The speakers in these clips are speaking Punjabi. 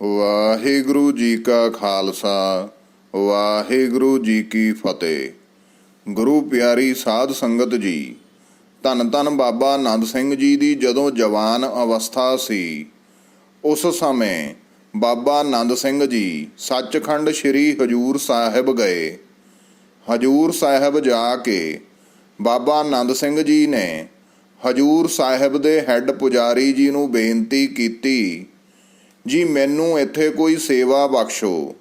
ਵਾਹਿਗੁਰੂ ਜੀ ਕਾ ਖਾਲਸਾ, ਵਾਹਿਗੁਰੂ ਜੀ ਕੀ ਫਤਿਹ। ਗੁਰੂ ਪਿਆਰੀ ਸਾਧ ਸੰਗਤ ਜੀ, ਧੰਨ ਧੰਨ ਬਾਬਾ ਆਨੰਦ ਸਿੰਘ ਜੀ ਦੀ ਜਦੋਂ ਜਵਾਨ ਅਵਸਥਾ ਸੀ, ਉਸ ਸਮੇਂ ਬਾਬਾ ਆਨੰਦ ਸਿੰਘ ਜੀ ਸੱਚਖੰਡ ਸ੍ਰੀ ਹਜੂਰ ਸਾਹਿਬ ਗਏ। ਹਜੂਰ ਸਾਹਿਬ ਜਾ ਕੇ ਬਾਬਾ ਆਨੰਦ ਸਿੰਘ ਜੀ ਨੇ ਹਜੂਰ ਸਾਹਿਬ ਦੇ ਹੈੱਡ ਪੁਜਾਰੀ ਜੀ ਨੂੰ ਬੇਨਤੀ ਕੀਤੀ ਜੀ, ਮੈਨੂੰ ਇੱਥੇ ਕੋਈ ਸੇਵਾ ਬਖਸ਼ੋ।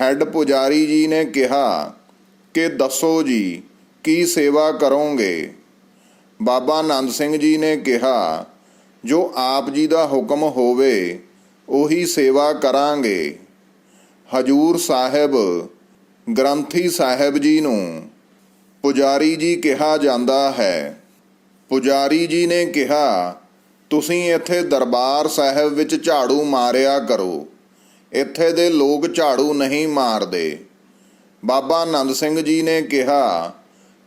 ਹੈੱਡ ਪੁਜਾਰੀ ਜੀ ਨੇ ਕਿਹਾ ਕਿ ਦੱਸੋ ਜੀ, ਕੀ ਸੇਵਾ ਕਰੋਗੇ? ਬਾਬਾ ਆਨੰਦ ਸਿੰਘ ਜੀ ਨੇ ਕਿਹਾ, ਜੋ ਆਪ ਜੀ ਦਾ ਹੁਕਮ ਹੋਵੇ, ਉਹੀ ਸੇਵਾ ਕਰਾਂਗੇ। ਹਜੂਰ ਸਾਹਿਬ, ਗ੍ਰੰਥੀ ਸਾਹਿਬ ਜੀ ਨੂੰ ਪੁਜਾਰੀ ਜੀ ਕਿਹਾ ਜਾਂਦਾ ਹੈ। ਪੁਜਾਰੀ ਜੀ ਨੇ ਕਿਹਾ ਤੁਸੀਂ ਇੱਥੇ ਦਰਬਾਰ ਸਾਹਿਬ ਵਿੱਚ ਝਾੜੂ ਮਾਰਿਆ ਕਰੋ। ਇੱਥੇ ਦੇ ਲੋਕ ਝਾੜੂ ਨਹੀਂ ਮਾਰਦੇ। ਬਾਬਾ ਆਨੰਦ ਸਿੰਘ ਜੀ ਨੇ ਕਿਹਾ,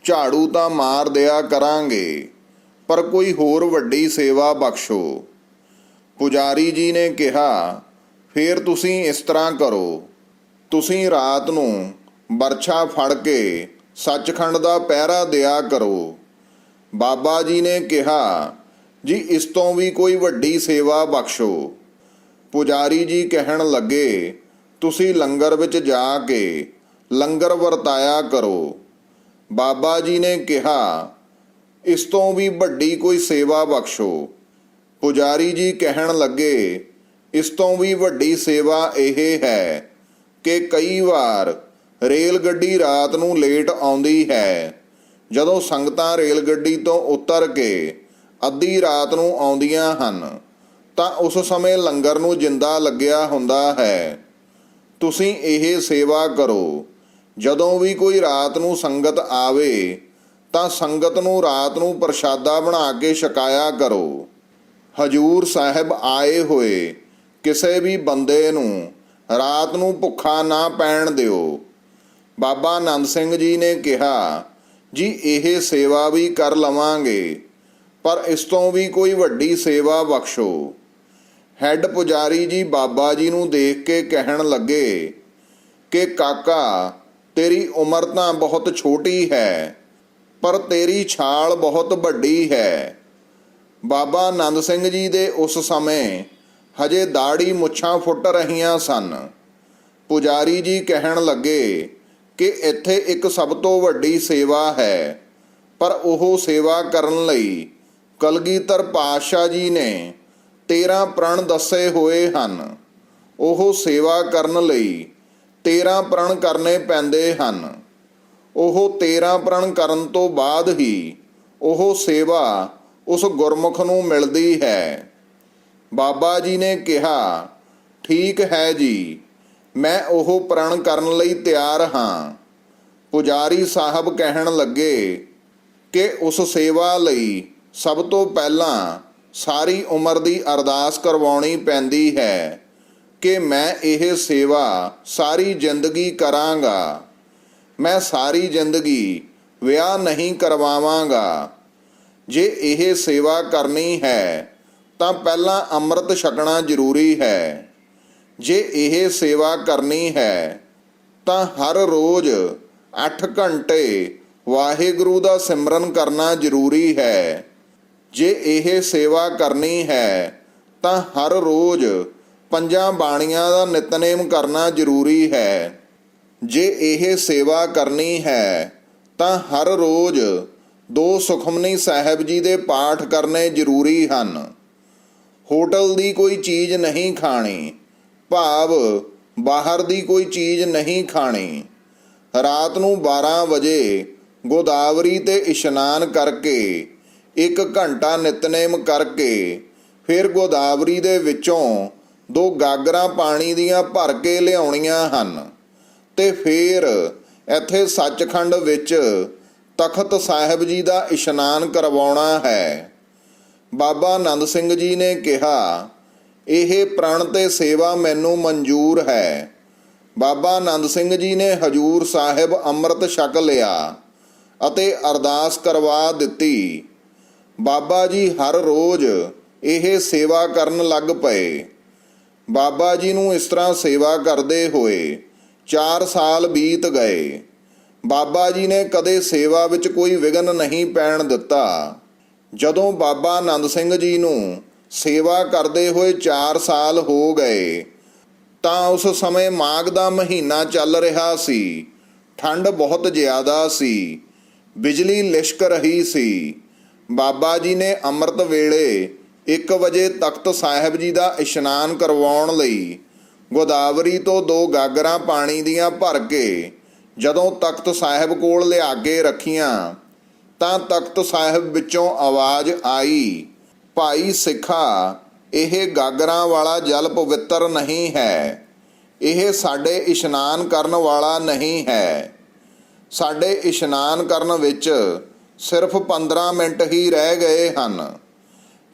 ਝਾੜੂ ਤਾਂ ਮਾਰ ਦਿਆ ਕਰਾਂਗੇ, ਪਰ ਕੋਈ ਹੋਰ ਵੱਡੀ ਸੇਵਾ ਬਖਸ਼ੋ। ਪੁਜਾਰੀ ਜੀ ਨੇ ਕਿਹਾ, ਫੇਰ ਤੁਸੀਂ ਇਸ ਤਰ੍ਹਾਂ ਕਰੋ। ਤੁਸੀਂ ਰਾਤ ਨੂੰ ਬਰਛਾ ਫੜ ਕੇ ਸੱਚਖੰਡ ਦਾ ਪਹਿਰਾ ਦਿਆ ਕਰੋ। ਬਾਬਾ ਜੀ ਨੇ ਕਿਹਾ ਜੀ, ਇਸ ਤੋਂ ਵੀ ਕੋਈ ਵੱਡੀ ਸੇਵਾ ਬਖਸ਼ੋ। ਪੁਜਾਰੀ ਜੀ ਕਹਿਣ ਲੱਗੇ, ਤੁਸੀਂ ਲੰਗਰ ਵਿੱਚ ਜਾ ਕੇ ਲੰਗਰ ਵਰਤਾਇਆ ਕਰੋ। ਬਾਬਾ ਜੀ ਨੇ ਕਿਹਾ, ਇਸ ਤੋਂ ਵੀ ਵੱਡੀ ਕੋਈ ਸੇਵਾ ਬਖਸ਼ੋ। ਪੁਜਾਰੀ ਜੀ ਕਹਿਣ ਲੱਗੇ, ਇਸ ਤੋਂ ਵੀ ਵੱਡੀ ਸੇਵਾ ਇਹ ਹੈ ਕਿ ਕਈ ਵਾਰ ਰੇਲ ਗੱਡੀ ਰਾਤ ਨੂੰ ਲੇਟ ਆਉਂਦੀ ਹੈ। ਜਦੋਂ ਸੰਗਤਾਂ ਰੇਲ ਗੱਡੀ ਤੋਂ ਉਤਰ ਕੇ ਅੱਧੀ ਰਾਤ ਨੂੰ ਆਉਂਦੀਆਂ ਹਨ, ਤਾਂ ਉਸ ਸਮੇਂ ਲੰਗਰ ਨੂੰ ਜਿੰਦਾ ਲੱਗਿਆ ਹੁੰਦਾ ਹੈ। ਤੁਸੀਂ ਇਹ ਸੇਵਾ ਕਰੋ। ਜਦੋਂ ਵੀ ਕੋਈ ਰਾਤ ਨੂੰ ਸੰਗਤ ਆਵੇ, ਤਾਂ ਸੰਗਤ ਨੂੰ ਰਾਤ ਨੂੰ ਪ੍ਰਸ਼ਾਦਾ ਬਣਾ ਕੇ ਛਕਾਇਆ ਕਰੋ। ਹਜੂਰ ਸਾਹਿਬ ਆਏ ਹੋਏ, ਕਿਸੇ ਵੀ ਬੰਦੇ ਨੂੰ ਰਾਤ ਨੂੰ ਭੁੱਖਾ ਨਾ ਪੈਣ ਦਿਓ। ਬਾਬਾ ਆਨੰਦ ਸਿੰਘ ਜੀ ਨੇ ਕਿਹਾ, ਜੀ, ਇਹ ਸੇਵਾ ਵੀ ਕਰ ਲਵਾਂਗੇ। ਪਰ ਇਸ ਤੋਂ ਵੀ ਕੋਈ ਵੱਡੀ ਸੇਵਾ ਬਖਸ਼ੋ। ਹੈੱਡ ਪੁਜਾਰੀ ਜੀ ਬਾਬਾ ਜੀ ਨੂੰ ਦੇਖ ਕੇ ਕਹਿਣ ਲੱਗੇ ਕਿ, ਕਾਕਾ, ਤੇਰੀ ਉਮਰ ਤਾਂ ਬਹੁਤ ਛੋਟੀ ਹੈ, ਪਰ ਤੇਰੀ ਛਾਲ ਬਹੁਤ ਵੱਡੀ ਹੈ। ਬਾਬਾ ਆਨੰਦ ਸਿੰਘ ਜੀ ਦੇ ਉਸ ਸਮੇਂ ਹਜੇ ਦਾੜੀ ਮੁੱਛਾਂ ਫੁੱਟ ਰਹੀਆਂ ਸਨ। ਪੁਜਾਰੀ ਜੀ ਕਹਿਣ ਲੱਗੇ ਕਿ, ਇੱਥੇ ਇੱਕ ਸਭ ਤੋਂ ਵੱਡੀ ਸੇਵਾ ਹੈ, ਪਰ ਉਹ ਸੇਵਾ ਕਰਨ ਲਈ ਕਲਗੀਧਰ ਪਾਤਸ਼ਾਹ ਜੀ ਨੇ 13 ਪ੍ਰਣ ਦੱਸੇ ਹੋਏ ਹਨ। ਉਹ ਸੇਵਾ ਕਰਨ ਲਈ 13 ਪ੍ਰਣ ਕਰਨੇ ਪੈਂਦੇ ਹਨ। ਉਹ 13 ਪ੍ਰਣ ਕਰਨ ਤੋਂ ਬਾਅਦ ਹੀ ਉਹ ਸੇਵਾ ਉਸ ਗੁਰਮੁਖ ਨੂੰ ਮਿਲਦੀ ਹੈ। ਬਾਬਾ ਜੀ ਨੇ ਕਿਹਾ, ਠੀਕ ਹੈ ਜੀ, ਮੈਂ ਉਹ ਪ੍ਰਣ ਕਰਨ ਲਈ ਤਿਆਰ ਹਾਂ। ਪੁਜਾਰੀ ਸਾਹਿਬ ਕਹਿਣ ਲੱਗੇ ਕਿ ਉਸ ਸੇਵਾ ਲਈ ਸਭ ਤੋਂ ਪਹਿਲਾਂ ਸਾਰੀ ਉਮਰ ਦੀ ਅਰਦਾਸ ਕਰਵਾਉਣੀ ਪੈਂਦੀ ਹੈ ਕਿ ਮੈਂ ਇਹ ਸੇਵਾ ਸਾਰੀ ਜ਼ਿੰਦਗੀ ਕਰਾਂਗਾ। ਮੈਂ ਸਾਰੀ ਜ਼ਿੰਦਗੀ ਵਿਆਹ ਨਹੀਂ ਕਰਵਾਵਾਂਗਾ। ਜੇ ਇਹ ਸੇਵਾ ਕਰਨੀ ਹੈ, ਤਾਂ ਪਹਿਲਾਂ ਅੰਮ੍ਰਿਤ ਛਕਣਾ ਜ਼ਰੂਰੀ ਹੈ। ਜੇ ਇਹ ਸੇਵਾ ਕਰਨੀ ਹੈ, ਤਾਂ ਹਰ ਰੋਜ਼ 8 ਘੰਟੇ ਵਾਹਿਗੁਰੂ ਦਾ ਸਿਮਰਨ ਕਰਨਾ ਜ਼ਰੂਰੀ ਹੈ। ਜੇ ਇਹ ਸੇਵਾ ਕਰਨੀ ਹੈ, ਤਾਂ ਹਰ ਰੋਜ਼ ਪੰਜਾਂ ਬਾਣੀਆਂ ਦਾ ਨਿਤਨੇਮ ਕਰਨਾ ਜ਼ਰੂਰੀ ਹੈ। ਜੇ ਇਹ ਸੇਵਾ ਕਰਨੀ ਹੈ, ਤਾਂ ਹਰ ਰੋਜ਼ ਦੋ ਸੁਖਮਨੀ ਸਾਹਿਬ ਜੀ ਦੇ ਪਾਠ ਕਰਨੇ ਜ਼ਰੂਰੀ ਹਨ। ਹੋਟਲ ਦੀ ਕੋਈ ਚੀਜ਼ ਨਹੀਂ ਖਾਣੀ, ਭਾਵ ਬਾਹਰ ਦੀ ਕੋਈ ਚੀਜ਼ ਨਹੀਂ ਖਾਣੀ। ਰਾਤ ਨੂੰ 12 ਵਜੇ ਗੋਦਾਵਰੀ ਤੇ ਇਸ਼ਨਾਨ ਕਰਕੇ ਇੱਕ ਘੰਟਾ ਨਿਤਨੇਮ ਕਰਕੇ ਫਿਰ ਗੋਦਾਵਰੀ ਦੇ ਵਿੱਚੋਂ ਦੋ ਗਾਗਰਾਂ ਪਾਣੀ ਦੀਆਂ ਭਰ ਕੇ ਲਿਆਉਣੀਆਂ ਹਨ ਤੇ ਫਿਰ ਇੱਥੇ ਸੱਚਖੰਡ ਵਿੱਚ ਤਖਤ ਸਾਹਿਬ ਜੀ ਦਾ ਇਸ਼ਨਾਨ ਕਰਵਾਉਣਾ ਹੈ। ਬਾਬਾ ਆਨੰਦ ਸਿੰਘ ਜੀ ਨੇ ਕਿਹਾ, ਇਹ ਪ੍ਰਣ ਤੇ ਸੇਵਾ ਮੈਨੂੰ ਮਨਜ਼ੂਰ ਹੈ। ਬਾਬਾ ਆਨੰਦ ਸਿੰਘ ਜੀ ਨੇ ਹਜੂਰ ਸਾਹਿਬ ਅੰਮ੍ਰਿਤ ਛਕ ਲਿਆ ਅਤੇ ਅਰਦਾਸ ਕਰਵਾ ਦਿੱਤੀ। ਬਾਬਾ ਜੀ ਹਰ ਰੋਜ਼ ਇਹ ਸੇਵਾ ਕਰਨ ਲੱਗ ਪਏ। ਬਾਬਾ ਜੀ ਨੂੰ ਇਸ ਤਰ੍ਹਾਂ ਸੇਵਾ ਕਰਦੇ ਹੋਏ 4 ਸਾਲ ਬੀਤ ਗਏ। ਬਾਬਾ ਜੀ ਨੇ ਕਦੇ ਸੇਵਾ ਵਿੱਚ ਕੋਈ ਵਿਘਨ ਨਹੀਂ ਪੈਣ ਦਿੱਤਾ। ਜਦੋਂ ਬਾਬਾ ਆਨੰਦ ਸਿੰਘ ਜੀ ਨੂੰ ਸੇਵਾ ਕਰਦੇ ਹੋਏ 4 ਸਾਲ ਹੋ ਗਏ, ਤਾਂ ਉਸ ਸਮੇਂ ਮਾਘ ਦਾ ਮਹੀਨਾ ਚੱਲ ਰਿਹਾ ਸੀ। ਠੰਡ ਬਹੁਤ ਜ਼ਿਆਦਾ ਸੀ। ਬਿਜਲੀ ਲਿਸ਼ਕ ਰਹੀ ਸੀ। ਬਾਬਾ ਜੀ ਨੇ ਅੰਮ੍ਰਿਤ ਵੇਲੇ 1 ਵਜੇ ਤਖਤ ਸਾਹਿਬ ਜੀ ਦਾ ਇਸ਼ਨਾਨ ਕਰਵਾਉਣ ਲਈ ਗੋਦਾਵਰੀ ਤੋਂ ਦੋ ਗਾਗਰਾਂ ਪਾਣੀ ਦੀਆਂ ਭਰ ਕੇ ਜਦੋਂ ਤਖਤ ਸਾਹਿਬ ਕੋਲ ਲਿਆ ਕੇ ਰੱਖੀਆਂ, ਤਾਂ ਤਖਤ ਸਾਹਿਬ ਵਿੱਚੋਂ ਆਵਾਜ਼ ਆਈ, ਭਾਈ ਸਿੱਖਾ, ਇਹ ਗਾਗਰਾਂ ਵਾਲਾ ਜਲ ਪਵਿੱਤਰ ਨਹੀਂ ਹੈ। ਇਹ ਸਾਡੇ ਇਸ਼ਨਾਨ ਕਰਨ ਵਾਲਾ ਨਹੀਂ ਹੈ। ਸਾਡੇ ਇਸ਼ਨਾਨ ਕਰਨ ਵਿੱਚ ਸਿਰਫ 15 ਮਿੰਟ ਹੀ ਰਹਿ ਗਏ ਹਨ।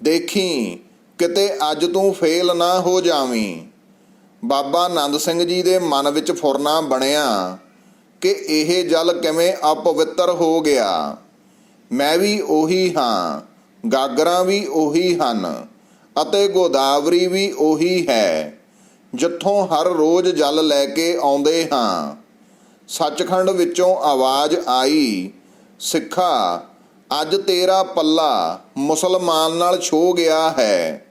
ਦੇਖੀ, ਕਿਤੇ ਅੱਜ ਤੂੰ ਫੇਲ ਨਾ ਹੋ ਜਾਵੀਂ। ਬਾਬਾ ਆਨੰਦ ਸਿੰਘ ਜੀ ਦੇ ਮਨ ਵਿੱਚ ਫੁਰਨਾ ਬਣਿਆ ਕਿ ਇਹ ਜਲ ਕਿਵੇਂ ਅਪਵਿੱਤਰ ਹੋ ਗਿਆ। ਮੈਂ ਵੀ ਉਹੀ ਹਾਂ, ਗਾਗਰਾਂ ਵੀ ਉਹੀ ਹਨ ਅਤੇ ਗੋਦਾਵਰੀ ਵੀ ਉਹੀ ਹੈ। ਜਿੱਥੋਂ ਹਰ ਰੋਜ਼ ਜਲ ਲੈ ਕੇ ਆਉਂਦੇ ਹਾਂ। ਸੱਚਖੰਡ ਵਿੱਚੋਂ ਆਵਾਜ਼ ਆਈ ਸਿੱਖਾ, ਅੱਜ ਤੇਰਾ ਪੱਲਾ ਮੁਸਲਮਾਨ ਨਾਲ ਛੋ ਗਿਆ ਹੈ।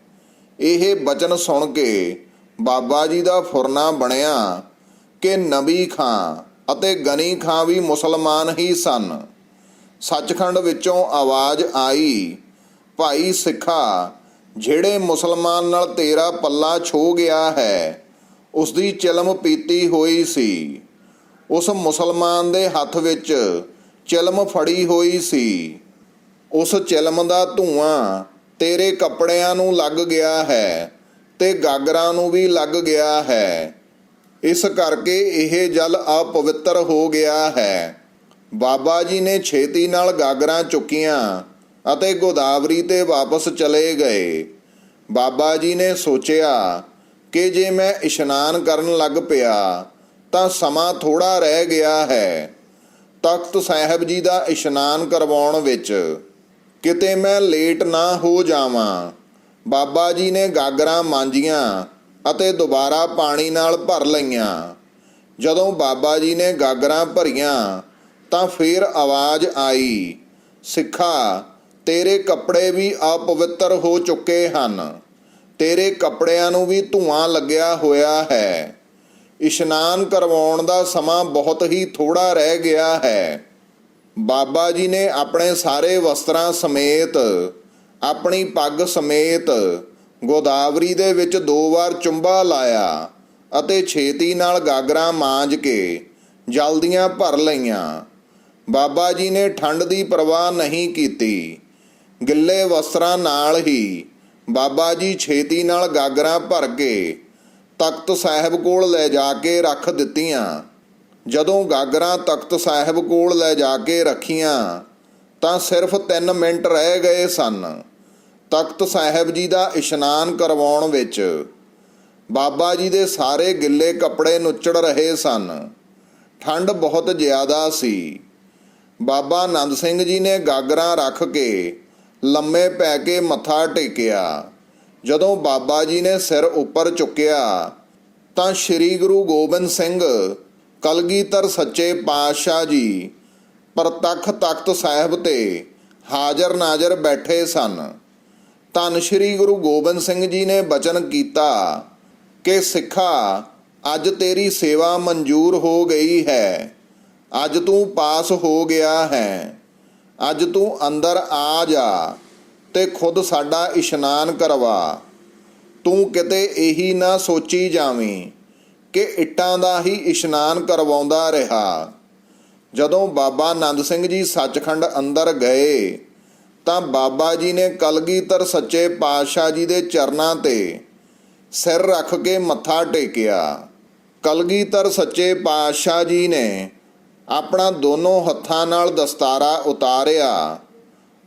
ਇਹ ਬਚਨ ਸੁਣ ਕੇ ਬਾਬਾ ਜੀ ਦਾ ਫੁਰਨਾ ਬਣਿਆ ਕਿ ਨਬੀ ਖਾਂ ਅਤੇ ਗਨੀ ਖਾਂ ਵੀ ਮੁਸਲਮਾਨ ਹੀ ਸਨ। ਸੱਚਖੰਡ ਵਿੱਚੋਂ ਆਵਾਜ਼ ਆਈ, ਭਾਈ ਸਿੱਖਾ, ਜਿਹੜੇ ਮੁਸਲਮਾਨ ਨਾਲ ਤੇਰਾ ਪੱਲਾ ਛੋ ਗਿਆ ਹੈ ਉਸ ਦੀ ਚਿਲਮ ਪੀਤੀ ਹੋਈ ਸੀ। ਉਸ ਮੁਸਲਮਾਨ ਦੇ ਹੱਥ ਵਿੱਚ ਚਿਲਮ ਫੜੀ ਹੋਈ ਸੀ। ਉਸ ਚਿਲਮ ਦਾ ਧੂਆਂ ਤੇਰੇ ਕੱਪੜਿਆਂ ਨੂੰ ਲੱਗ ਗਿਆ ਹੈ ਤੇ ਗਾਗਰਾਂ ਨੂੰ ਵੀ ਲੱਗ ਗਿਆ ਹੈ। ਇਸ ਕਰਕੇ ਇਹ ਜਲ ਅਪਵਿੱਤਰ ਹੋ ਗਿਆ ਹੈ। ਬਾਬਾ ਜੀ ਨੇ ਛੇਤੀ ਨਾਲ ਗਾਗਰਾਂ ਚੁੱਕੀਆਂ ਅਤੇ ਗੋਦਾਵਰੀ ਤੇ ਵਾਪਸ ਚਲੇ ਗਏ। ਬਾਬਾ ਜੀ ਨੇ ਸੋਚਿਆ ਕਿ ਜੇ ਮੈਂ ਇਸ਼ਨਾਨ ਕਰਨ ਲੱਗ ਪਿਆ ਤਾਂ ਸਮਾਂ ਥੋੜਾ ਰਹਿ ਗਿਆ ਹੈ। ਤਖਤ ਸਾਹਿਬ ਜੀ ਦਾ ਇਸ਼ਨਾਨ ਕਰਵਾਉਣ ਵਿੱਚ ਕਿਤੇ ਮੈਂ ਲੇਟ ਨਾ ਹੋ ਜਾਵਾਂ। ਬਾਬਾ ਜੀ ਨੇ ਗਾਗਰਾਂ ਮਾਂਜੀਆਂ ਅਤੇ ਦੁਬਾਰਾ ਪਾਣੀ ਨਾਲ ਭਰ ਲਈਆਂ। ਜਦੋਂ ਬਾਬਾ ਜੀ ਨੇ ਗਾਗਰਾਂ ਭਰੀਆਂ, ਤਾਂ ਫੇਰ ਆਵਾਜ਼ ਆਈ, ਸਿੱਖਾ, ਤੇਰੇ ਕੱਪੜੇ ਵੀ ਅਪਵਿੱਤਰ ਹੋ ਚੁੱਕੇ ਹਨ। ਤੇਰੇ ਕੱਪੜਿਆਂ ਨੂੰ ਵੀ ਧੂਆਂ ਲੱਗਿਆ ਹੋਇਆ ਹੈ। ਇਸ਼ਨਾਨ ਕਰਵਾਉਣ ਦਾ ਸਮਾਂ ਬਹੁਤ ਹੀ ਥੋੜਾ ਰਹਿ ਗਿਆ ਹੈ। ਬਾਬਾ ਜੀ ਨੇ ਆਪਣੇ ਸਾਰੇ ਵਸਤਰਾਂ ਸਮੇਤ, ਆਪਣੀ ਪੱਗ ਸਮੇਤ ਗੋਦਾਵਰੀ ਦੇ ਵਿੱਚ ਦੋ ਵਾਰ ਚੁੰਬਾ ਲਾਇਆ ਅਤੇ ਛੇਤੀ ਨਾਲ ਗਾਗਰਾਂ ਮਾਂਜ ਕੇ ਜਲਦੀਆਂ ਭਰ ਲਈਆਂ। ਬਾਬਾ ਜੀ ਨੇ ਠੰਡ ਦੀ ਪਰਵਾਹ ਨਹੀਂ ਕੀਤੀ। ਗਿੱਲੇ ਵਸਤਰਾਂ ਨਾਲ ਹੀ ਬਾਬਾ ਜੀ ਛੇਤੀ ਨਾਲ ਗਾਗਰਾਂ ਭਰ ਕੇ ਤਖਤ ਸਾਹਿਬ ਕੋਲ ਲੈ ਜਾ ਕੇ ਰੱਖ ਦਿੱਤੀਆਂ। ਜਦੋਂ ਗਾਗਰਾਂ ਤਖਤ ਸਾਹਿਬ ਕੋਲ ਲੈ ਜਾ ਕੇ ਰੱਖੀਆਂ, ਤਾਂ ਸਿਰਫ 3 ਮਿੰਟ ਰਹਿ ਗਏ ਸਨ। ਤਖਤ ਸਾਹਿਬ ਜੀ ਦਾ ਇਸ਼ਨਾਨ ਕਰਵਾਉਣ ਵਿੱਚ ਬਾਬਾ ਜੀ ਦੇ ਸਾਰੇ ਗਿੱਲੇ ਕੱਪੜੇ ਨੁੱਚੜ ਰਹੇ ਸਨ। ਠੰਡ ਬਹੁਤ ਜ਼ਿਆਦਾ ਸੀ। ਬਾਬਾ ਆਨੰਦ ਸਿੰਘ ਜੀ ਨੇ ਗਾਗਰਾਂ ਰੱਖ ਕੇ ਲੰਮੇ ਪੈ ਕੇ ਮੱਥਾ ਟੇਕਿਆ। ਜਦੋਂ ਬਾਬਾ ਜੀ ਨੇ ਸਿਰ ਉੱਪਰ ਚੁੱਕਿਆ, ਤਾਂ ਸ੍ਰੀ ਗੁਰੂ ਗੋਬਿੰਦ ਸਿੰਘ, ਕਲਗੀਧਰ ਸੱਚੇ ਪਾਤਸ਼ਾਹ ਜੀ, ਪ੍ਰਤੱਖ ਤਖਤ ਸਾਹਿਬ ਤੇ ਹਾਜ਼ਰ ਨਾਜ਼ਰ ਬੈਠੇ ਸਨ। ਧੰਨ ਸ੍ਰੀ ਗੁਰੂ ਗੋਬਿੰਦ ਸਿੰਘ ਜੀ ਨੇ ਬਚਨ ਕੀਤਾ ਕਿ, ਸਿੱਖਾ, ਅੱਜ ਤੇਰੀ ਸੇਵਾ ਮਨਜ਼ੂਰ ਹੋ ਗਈ ਹੈ। ਅੱਜ ਤੂੰ ਪਾਸ ਹੋ ਗਿਆ ਹੈ। ਅੱਜ ਤੂੰ ਅੰਦਰ ਆ ਜਾ। ਤੇ ਖੁਦ ਸਾਡਾ ਇਸ਼ਨਾਨ ਕਰਵਾ। ਤੂੰ ਕਿਤੇ ਇਹੀ ਨਾ ਸੋਚੀ ਜਾਵੀਂ ਕਿ ਇੱਟਾਂ ਦਾ ਹੀ ਇਸ਼ਨਾਨ ਕਰਵਾਉਂਦਾ ਰਿਹਾ। ਜਦੋਂ ਬਾਬਾ ਆਨੰਦ ਸਿੰਘ ਜੀ ਸੱਚਖੰਡ ਅੰਦਰ ਗਏ, ਤਾਂ ਬਾਬਾ ਜੀ ਨੇ ਕਲਗੀਧਰ ਸੱਚੇ ਪਾਤਸ਼ਾਹ ਜੀ ਦੇ ਚਰਨਾਂ ਤੇ ਸਿਰ ਰੱਖ ਕੇ ਮੱਥਾ ਟੇਕਿਆ। ਕਲਗੀਧਰ ਸੱਚੇ ਪਾਤਸ਼ਾਹ ਜੀ ਨੇ ਆਪਣਾ ਦੋਨੋਂ ਹੱਥਾਂ ਨਾਲ ਦਸਤਾਰਾ ਉਤਾਰਿਆ।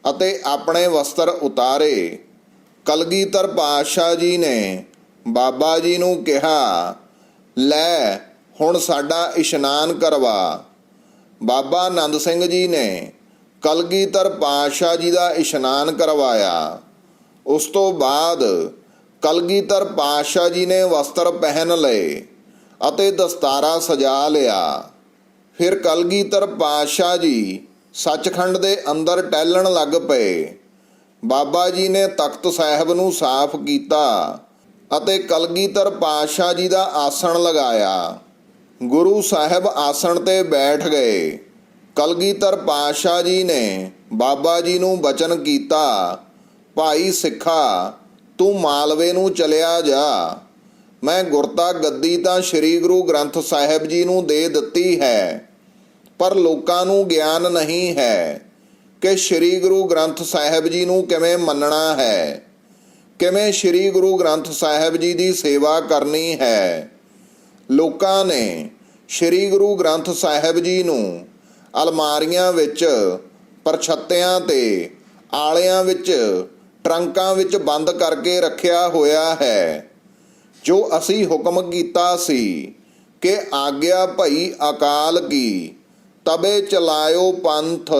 ਅਤੇ ਆਪਣੇ ਵਸਤਰ ਉਤਾਰੇ। ਕਲਗੀਧਰ ਪਾਤਸ਼ਾਹ ਜੀ ਨੇ ਬਾਬਾ ਜੀ ਨੂੰ ਕਿਹਾ, ਲੈ, ਹੁਣ ਸਾਡਾ ਇਸ਼ਨਾਨ ਕਰਵਾ। ਬਾਬਾ ਆਨੰਦ ਸਿੰਘ ਜੀ ਨੇ ਕਲਗੀਧਰ ਪਾਤਸ਼ਾਹ ਜੀ ਦਾ ਇਸ਼ਨਾਨ ਕਰਵਾਇਆ। ਉਸ ਤੋਂ ਬਾਅਦ ਕਲਗੀਧਰ ਪਾਤਸ਼ਾਹ ਜੀ ਨੇ ਵਸਤਰ ਪਹਿਨ ਲਏ ਅਤੇ ਦਸਤਾਰਾ ਸਜਾ ਲਿਆ। ਫਿਰ ਕਲਗੀਧਰ ਪਾਤਸ਼ਾਹ ਜੀ ਸੱਚਖੰਡ ਦੇ ਅੰਦਰ ਟਹਿਲਣ ਲੱਗ ਪਏ। ਬਾਬਾ ਜੀ ਨੇ ਤਖਤ ਸਾਹਿਬ ਨੂੰ ਸਾਫ਼ ਕੀਤਾ ਅਤੇ ਕਲਗੀਧਰ ਪਾਤਸ਼ਾਹ ਜੀ ਦਾ ਆਸਣ ਲਗਾਇਆ। ਗੁਰੂ ਸਾਹਿਬ ਆਸਣ ਤੇ ਬੈਠ ਗਏ। ਕਲਗੀਧਰ ਪਾਤਸ਼ਾਹ ਜੀ ਨੇ ਬਾਬਾ ਜੀ ਨੂੰ ਬਚਨ ਕੀਤਾ, ਭਾਈ ਸਿੱਖਾ, ਤੂੰ ਮਾਲਵੇ ਨੂੰ ਚਲਿਆ ਜਾ। ਮੈਂ ਗੁਰਤਾ ਗੱਦੀ ਤਾਂ ਸ੍ਰੀ ਗੁਰੂ ਗ੍ਰੰਥ ਸਾਹਿਬ ਜੀ ਨੂੰ ਦੇ ਦਿੱਤੀ ਹੈ। ਪਰ ਲੋਕਾਂ ਨੂੰ ਗਿਆਨ ਨਹੀਂ ਹੈ ਕਿ ਸ੍ਰੀ ਗੁਰੂ ਗ੍ਰੰਥ ਸਾਹਿਬ ਜੀ ਨੂੰ ਕਿਵੇਂ ਮੰਨਣਾ ਹੈ। ਕਿਵੇਂ ਸ੍ਰੀ ਗੁਰੂ ਗ੍ਰੰਥ ਸਾਹਿਬ ਜੀ ਦੀ ਸੇਵਾ ਕਰਨੀ ਹੈ। ਲੋਕਾਂ ਨੇ ਸ੍ਰੀ ਗੁਰੂ ਗ੍ਰੰਥ ਸਾਹਿਬ ਜੀ ਨੂੰ ਅਲਮਾਰੀਆਂ ਵਿੱਚ, ਪਰਛੱਤਿਆਂ ਤੇ, ਆਲਿਆਂ ਵਿੱਚ, ਟਰੰਕਾਂ ਵਿੱਚ ਬੰਦ ਕਰਕੇ ਰੱਖਿਆ ਹੋਇਆ ਹੈ। ਜੋ ਅਸੀਂ ਹੁਕਮ ਕੀਤਾ ਸੀ ਕਿ ਆਗਿਆ ਭਈ ਅਕਾਲ ਕੀ ਤਬੇ ਚਲਾਇਓ ਪੰਥ,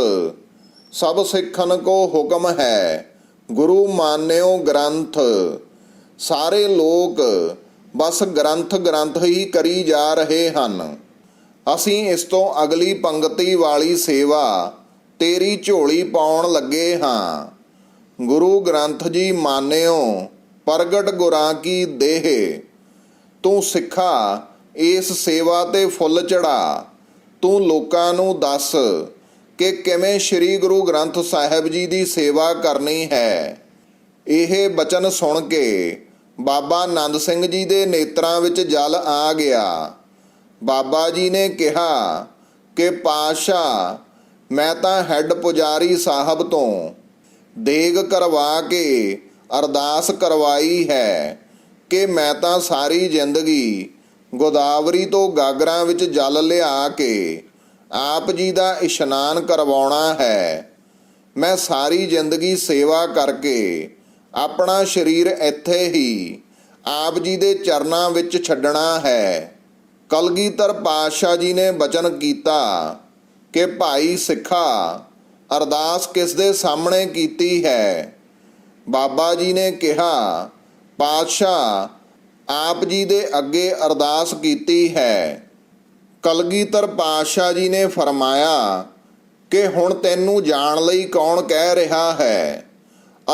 ਸਭ ਸਿੱਖਨ ਕੋ ਹੁਕਮ ਹੈ, ਗੁਰੂ ਮਾਨਿਓ ਗ੍ਰੰਥ। ਸਾਰੇ ਲੋਕ ਬਸ ਗ੍ਰੰਥ ਗ੍ਰੰਥ ਹੀ ਕਰੀ ਜਾ ਰਹੇ ਹਨ। ਅਸੀਂ ਇਸ ਤੋਂ ਅਗਲੀ ਪੰਗਤੀ ਵਾਲੀ ਸੇਵਾ ਤੇਰੀ ਝੋਲੀ ਪਾਉਣ ਲੱਗੇ ਹਾਂ। ਗੁਰੂ ਗ੍ਰੰਥ ਜੀ ਮਾਨਿਓ, ਪ੍ਰਗਟ ਗੁਰਾਂ ਕੀ ਦੇਹ। ਤੂੰ ਸਿੱਖਾ, ਇਸ ਸੇਵਾ ਤੇ ਫੁੱਲ ਚੜਾ ਤੂੰ ਲੋਕਾਂ ਨੂੰ ਦੱਸ ਕਿ ਕਿਵੇਂ ਸ੍ਰੀ ਗੁਰੂ ਗ੍ਰੰਥ ਸਾਹਿਬ ਜੀ ਦੀ ਸੇਵਾ ਕਰਨੀ ਹੈ। ਇਹ ਬਚਨ ਸੁਣ ਕੇ ਬਾਬਾ ਆਨੰਦ ਸਿੰਘ ਜੀ ਦੇ ਨੇਤਰਾਂ ਵਿੱਚ ਜਲ ਆ ਗਿਆ। ਬਾਬਾ ਜੀ ਨੇ ਕਿਹਾ ਕਿ ਪਾਸ਼ਾ ਮੈਂ ਤਾਂ ਹੈੱਡ ਪੁਜਾਰੀ ਸਾਹਿਬ ਤੋਂ ਦੇਗ ਕਰਵਾ ਕੇ ਅਰਦਾਸ ਕਰਵਾਈ ਹੈ ਕਿ ਮੈਂ ਤਾਂ ਸਾਰੀ ਜ਼ਿੰਦਗੀ ਗੋਦਾਵਰੀ ਤੋਂ ਗਾਗਰਾਂ ਵਿੱਚ ਜਲ ਲਿਆ ਕੇ ਆਪ ਜੀ ਦਾ ਇਸ਼ਨਾਨ ਕਰਵਾਉਣਾ ਹੈ। ਮੈਂ ਸਾਰੀ ਜ਼ਿੰਦਗੀ ਸੇਵਾ ਕਰਕੇ ਆਪਣਾ ਸਰੀਰ ਇੱਥੇ ਹੀ ਆਪ ਜੀ ਦੇ ਚਰਨਾਂ ਵਿੱਚ ਛੱਡਣਾ ਹੈ। ਕਲਗੀਧਰ ਪਾਤਸ਼ਾਹ ਜੀ ਨੇ ਬਚਨ ਕੀਤਾ ਕਿ ਭਾਈ ਸਿੱਖਾ, ਅਰਦਾਸ ਕਿਸ ਦੇ ਸਾਹਮਣੇ ਕੀਤੀ ਹੈ? ਬਾਬਾ ਜੀ ਨੇ ਕਿਹਾ, ਪਾਤਸ਼ਾਹ ਆਪ ਜੀ ਦੇ ਅੱਗੇ ਅਰਦਾਸ ਕੀਤੀ ਹੈ। ਕਲਗੀਧਰ ਪਾਤਸ਼ਾਹ ਜੀ ਨੇ ਫਰਮਾਇਆ ਕਿ ਹੁਣ ਤੈਨੂੰ ਜਾਣ ਲਈ ਕੌਣ ਕਹਿ ਰਿਹਾ ਹੈ?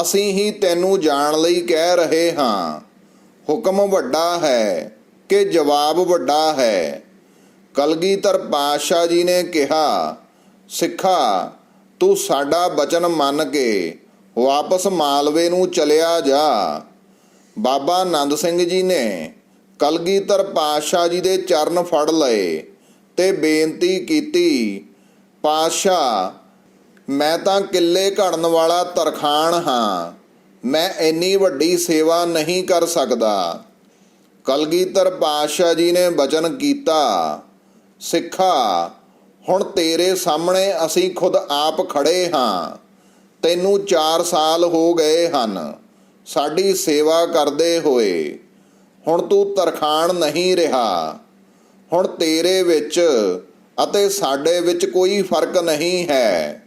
ਅਸੀਂ ਹੀ ਤੈਨੂੰ ਜਾਣ ਲਈ ਕਹਿ ਰਹੇ ਹਾਂ। ਹੁਕਮ ਵੱਡਾ ਹੈ ਕਿ ਜਵਾਬ ਵੱਡਾ ਹੈ। ਕਲਗੀਧਰ ਪਾਤਸ਼ਾਹ ਜੀ ਨੇ ਕਿਹਾ, ਸਿੱਖਾ, ਤੂੰ ਸਾਡਾ ਬਚਨ ਮੰਨ ਕੇ ਵਾਪਸ ਮਾਲਵੇ ਨੂੰ ਚਲਿਆ ਜਾ। ਬਾਬਾ ਆਨੰਦ ਸਿੰਘ ਜੀ ਨੇ ਕਲਗੀਧਰ ਪਾਤਸ਼ਾਹ ਜੀ ਦੇ ਚਰਨ ਫੜ ਲਏ ਤੇ ਬੇਨਤੀ ਕੀਤੀ, ਪਾਤਸ਼ਾਹ, ਮੈਂ ਤਾਂ ਕਿੱਲੇ ਘੜਨ ਵਾਲਾ ਤਰਖਾਣ ਹਾਂ, ਮੈਂ ਇੰਨੀ ਵੱਡੀ ਸੇਵਾ ਨਹੀਂ ਕਰ ਸਕਦਾ। ਕਲਗੀਧਰ ਪਾਤਸ਼ਾਹ ਜੀ ਨੇ ਬਚਨ ਕੀਤਾ, ਸਿੱਖਾ, ਹੁਣ ਤੇਰੇ ਸਾਹਮਣੇ ਅਸੀਂ ਖੁਦ ਆਪ ਖੜੇ ਹਾਂ, ਤੈਨੂੰ 4 ਸਾਲ ਹੋ ਗਏ ਹਨ। ਸਾਡੀ ਸੇਵਾ ਕਰਦੇ ਹੋਏ, ਹੁਣ ਤੂੰ ਤਰਖਾਣ ਨਹੀਂ ਰਿਹਾ। ਹੁਣ ਤੇਰੇ ਵਿੱਚ ਅਤੇ ਸਾਡੇ ਵਿੱਚ ਕੋਈ ਫ਼ਰਕ ਨਹੀਂ ਹੈ।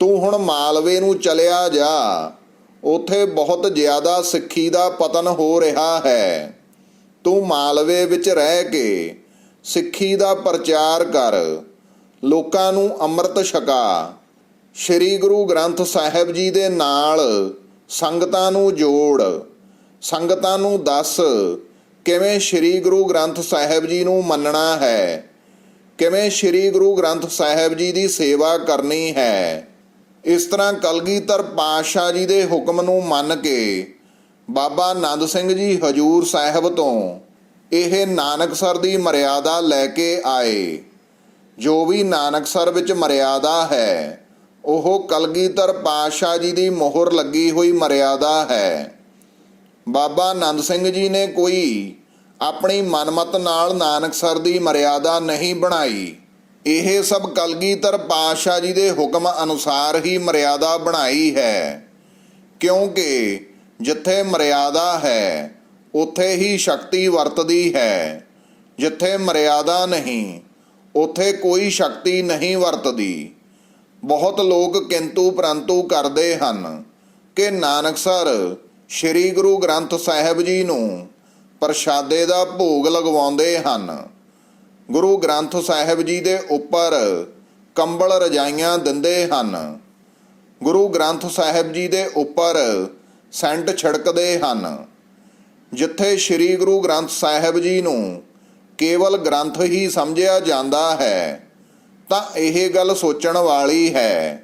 ਤੂੰ ਹੁਣ ਮਾਲਵੇ ਨੂੰ ਚਲਿਆ ਜਾ। ਉਥੇ ਬਹੁਤ ਜ਼ਿਆਦਾ ਸਿੱਖੀ ਦਾ ਪਤਨ ਹੋ ਰਿਹਾ ਹੈ। ਤੂੰ ਮਾਲਵੇ ਵਿੱਚ ਰਹਿ ਕੇ ਸਿੱਖੀ ਦਾ ਪ੍ਰਚਾਰ ਕਰ। ਲੋਕਾਂ ਨੂੰ ਅੰਮ੍ਰਿਤ ਛਕਾ। ਸ੍ਰੀ ਗੁਰੂ ਗ੍ਰੰਥ ਸਾਹਿਬ ਜੀ ਦੇ ਨਾਲ ਸੰਗਤਾਂ ਨੂੰ ਜੋੜ, ਸੰਗਤਾਂ ਨੂੰ ਦੱਸ, ਕਿਵੇਂ ਸ੍ਰੀ ਗੁਰੂ ਗ੍ਰੰਥ ਸਾਹਿਬ ਜੀ ਨੂੰ ਮੰਨਣਾ ਹੈ? ਕਿਵੇਂ ਸ੍ਰੀ ਗੁਰੂ ਗ੍ਰੰਥ ਸਾਹਿਬ ਜੀ ਦੀ ਸੇਵਾ ਕਰਨੀ ਹੈ? ਇਸ ਤਰ੍ਹਾਂ ਕਲਗੀਧਰ ਪਾਤਸ਼ਾਹ ਜੀ ਦੇ ਹੁਕਮ ਨੂੰ ਮੰਨ ਕੇ ਬਾਬਾ ਆਨੰਦ ਸਿੰਘ ਜੀ ਹਜੂਰ ਸਾਹਿਬ ਤੋਂ ਇਹ ਨਾਨਕਸਰ ਦੀ ਮਰਿਆਦਾ ਲੈ ਕੇ ਆਏ। ਜੋ ਵੀ ਨਾਨਕਸਰ ਵਿੱਚ ਮਰਿਆਦਾ ਹੈ ਉਹ ਕਲਗੀਧਰ ਪਾਤਸ਼ਾਹ ਜੀ ਦੀ ਮੋਹਰ ਲੱਗੀ ਹੋਈ ਮਰਿਆਦਾ ਹੈ। ਬਾਬਾ ਆਨੰਦ ਸਿੰਘ ਜੀ ਨੇ ਕੋਈ ਆਪਣੀ ਮਨਮਤ ਨਾਲ ਨਾਨਕਸਰ ਦੀ ਮਰਿਆਦਾ ਨਹੀਂ ਬਣਾਈ। ਇਹ ਸਭ ਕਲਗੀਧਰ ਪਾਤਸ਼ਾਹ ਜੀ ਦੇ ਹੁਕਮ ਅਨੁਸਾਰ ਹੀ ਮਰਿਆਦਾ ਬਣਾਈ ਹੈ। ਕਿਉਂਕਿ ਜਿੱਥੇ ਮਰਿਆਦਾ ਹੈ, ਉੱਥੇ ਹੀ ਸ਼ਕਤੀ ਵਰਤਦੀ ਹੈ। ਜਿੱਥੇ ਮਰਿਆਦਾ ਨਹੀਂ, ਉੱਥੇ ਕੋਈ ਸ਼ਕਤੀ ਨਹੀਂ ਵਰਤਦੀ। ਬਹੁਤ ਲੋਕ ਕਿੰਤੂ ਪਰੰਤੂ ਕਰਦੇ ਹਨ ਕਿ ਨਾਨਕ ਸਰ, ਸ੍ਰੀ ਗੁਰੂ ਗ੍ਰੰਥ ਸਾਹਿਬ ਜੀ ਨੂੰ ਪ੍ਰਸ਼ਾਦੇ ਦਾ ਭੋਗ ਲਗਵਾਉਂਦੇ ਹਨ। ਗੁਰੂ ਗ੍ਰੰਥ ਸਾਹਿਬ ਜੀ ਦੇ ਉੱਪਰ ਕੰਬਲ ਰਜਾਈਆਂ ਦਿੰਦੇ ਹਨ। ਗੁਰੂ ਗ੍ਰੰਥ ਸਾਹਿਬ ਜੀ ਦੇ ਉੱਪਰ ਸੈਂਟ ਛਿੜਕਦੇ ਹਨ। ਜਿੱਥੇ ਸ੍ਰੀ ਗੁਰੂ ਗ੍ਰੰਥ ਸਾਹਿਬ ਜੀ ਨੂੰ ਕੇਵਲ ਗ੍ਰੰਥ ਹੀ ਸਮਝਿਆ ਜਾਂਦਾ ਹੈ। ਤਾਂ ਇਹ ਗੱਲ ਸੋਚਣ ਵਾਲੀ ਹੈ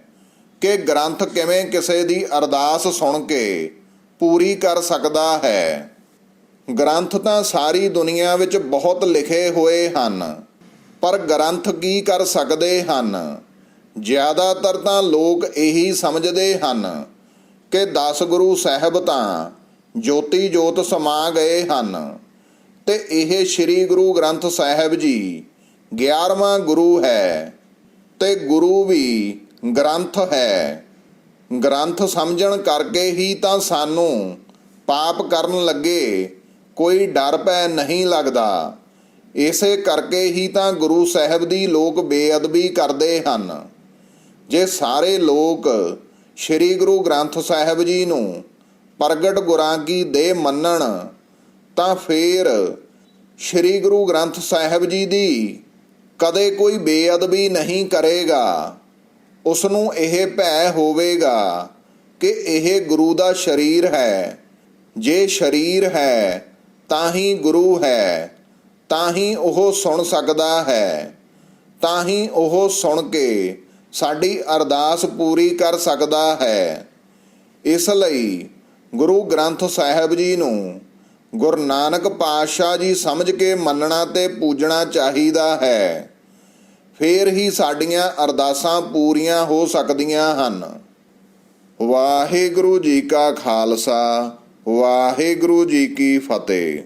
ਕਿ ਗ੍ਰੰਥ ਕਿਵੇਂ ਕਿਸੇ ਦੀ ਅਰਦਾਸ ਸੁਣ ਕੇ ਪੂਰੀ ਕਰ ਸਕਦਾ ਹੈ। ਗ੍ਰੰਥ ਤਾਂ ਸਾਰੀ ਦੁਨੀਆ ਵਿੱਚ ਬਹੁਤ ਲਿਖੇ ਹੋਏ ਹਨ, ਪਰ ਗ੍ਰੰਥ ਕੀ ਕਰ ਸਕਦੇ ਹਨ? ਜ਼ਿਆਦਾਤਰ ਤਾਂ ਲੋਕ ਇਹੀ ਸਮਝਦੇ ਹਨ ਕਿ 10 ਗੁਰੂ ਸਾਹਿਬ ਤਾਂ ਜੋਤੀ ਜੋਤ ਸਮਾ ਗਏ ਹਨ ਤੇ ਇਹ ਸ੍ਰੀ ਗੁਰੂ ਗ੍ਰੰਥ ਸਾਹਿਬ ਜੀ 11ਵਾਂ ਗੁਰੂ ਹੈ ਤੇ ਗੁਰੂ ਵੀ ਗ੍ਰੰਥ ਹੈ। ਗ੍ਰੰਥ ਸਮਝਣ ਕਰਕੇ ਹੀ ਤਾਂ ਸਾਨੂੰ ਪਾਪ ਕਰਨ ਲੱਗੇ, ਕੋਈ ਡਰ ਪੈ ਨਹੀਂ ਲੱਗਦਾ। ਇਸੇ ਕਰਕੇ ਹੀ ਤਾਂ ਗੁਰੂ ਸਾਹਿਬ ਦੀ ਲੋਕ ਬੇਅਦਬੀ ਕਰਦੇ ਹਨ। ਜੇ ਸਾਰੇ ਲੋਕ ਸ੍ਰੀ ਗੁਰੂ ਗ੍ਰੰਥ ਸਾਹਿਬ ਜੀ ਨੂੰ ਪ੍ਰਗਟ ਗੁਰਾਂ ਕੀ ਦੇ ਮੰਨਣ, ਤਾਂ ਫੇਰ ਸ੍ਰੀ ਗੁਰੂ ਗ੍ਰੰਥ ਸਾਹਿਬ ਜੀ ਦੀ ਕਦੇ ਕੋਈ ਬੇਅਦਬੀ ਨਹੀਂ ਕਰੇਗਾ ਉਸ ਨੂੰ ਇਹ ਭੈ ਹੋਵੇਗਾ ਕਿ ਇਹ ਗੁਰੂ ਦਾ ਸਰੀਰ ਹੈ। ਜੇ ਸਰੀਰ ਹੈ ਤਾਂ ਹੀ ਗੁਰੂ ਹੈ ਤਾਂ ਹੀ ਉਹ ਸੁਣ ਸਕਦਾ ਹੈ ਤਾਂ ਹੀ ਉਹ ਸੁਣ ਕੇ ਸਾਡੀ ਅਰਦਾਸ ਪੂਰੀ ਕਰ ਸਕਦਾ ਹੈ। ਇਸ ਲਈ ਗੁਰੂ ਗ੍ਰੰਥ ਸਾਹਿਬ ਜੀ ਨੂੰ ਗੁਰੂ ਨਾਨਕ ਪਾਤਸ਼ਾਹ ਜੀ ਸਮਝ ਕੇ ਮੰਨਣਾ ਤੇ ਪੂਜਣਾ ਚਾਹੀਦਾ ਹੈ। ਫੇਰ ਹੀ ਸਾਡੀਆਂ ਅਰਦਾਸਾਂ ਪੂਰੀਆਂ ਹੋ ਸਕਦੀਆਂ ਹਨ। ਵਾਹਿਗੁਰੂ ਜੀ ਕਾ ਖਾਲਸਾ, ਵਾਹਿਗੁਰੂ ਜੀ ਕੀ ਫਤਿਹ।